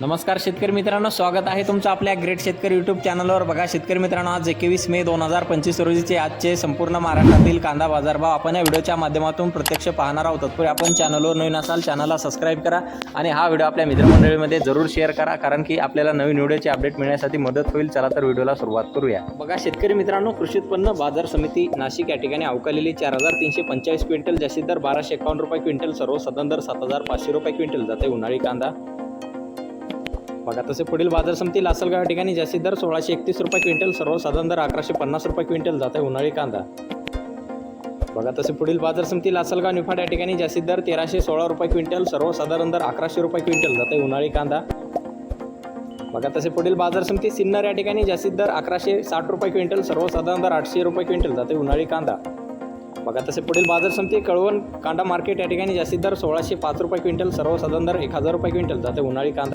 नमस्कार शेतकरी मित्रांनो स्वागत आहे तुमचं आपल्या ग्रेट शेतकरी यूट्यूब चॅनलवर बघा शेतकरी मित्रांनो आज एकवीस मे दोन हजार पंचवीस रोजीचे आजचे संपूर्ण महाराष्ट्रातील कांदा बाजारभाव आपण या व्हिडिओच्या माध्यमातून प्रत्यक्ष पाहणार आहोत. तत्पूर्वी आपण चॅनलवर नवीन असाल चॅनलला सबस्क्राईब करा आणि हा व्हिडिओ आपल्या मित्रमंडळीमध्ये जरूर शेअर करा कारण की आपल्याला नवीन व्हिडिओचे अपडेट मिळण्यासाठी मदत होईल. चला तर व्हिडिओला सुरुवात करूया. बघा शेतकरी मित्रांनो कृषी उत्पन्न बाजार समिती नाशिक या ठिकाणी अवकालेली चार हजार तीनशे पंचेचाळीस क्विंटल जास्तीत दर बाराशे एकावन्न रुपये क्विंटल सर्व सदन दर सात हजार पाचशे रुपये क्विंटल. जाते उन्हाळी कांदा. बघा तसे पुढील बाजार समिती लासलगाव या ठिकाणी जास्तीत दर सोळाशे एकतीस रुपये क्विंटल सर्वसाधारण दर अकराशे पन्नास रुपये क्विंटल जात आहे उन्हाळी कांदा. बघा तसे पुढील बाजार समिती लासलगाव निफाड या ठिकाणी जास्तीत दर तेराशे सोळा रुपये क्विंटल सर्वसाधारण दर अकराशे रुपये क्विंटल जात आहे उन्हाळी कांदा. बघा तसे पुढील बाजार समिती सिन्नर या ठिकाणी जास्तीत दर अकराशे साठ रुपये क्विंटल सर्वसाधारण दर आठशे रुपये क्विंटल जाते उन्हाळी कांदा. बघा तसे पुढील बाजार समिती कळवण कांदा मार्केट या ठिकाणी जास्तीत दर सोळाशे पाच रुपये क्विंटल सर्वसाधारण दर एक हजार रुपये क्विंटल जाते उन्हाळी कांदा.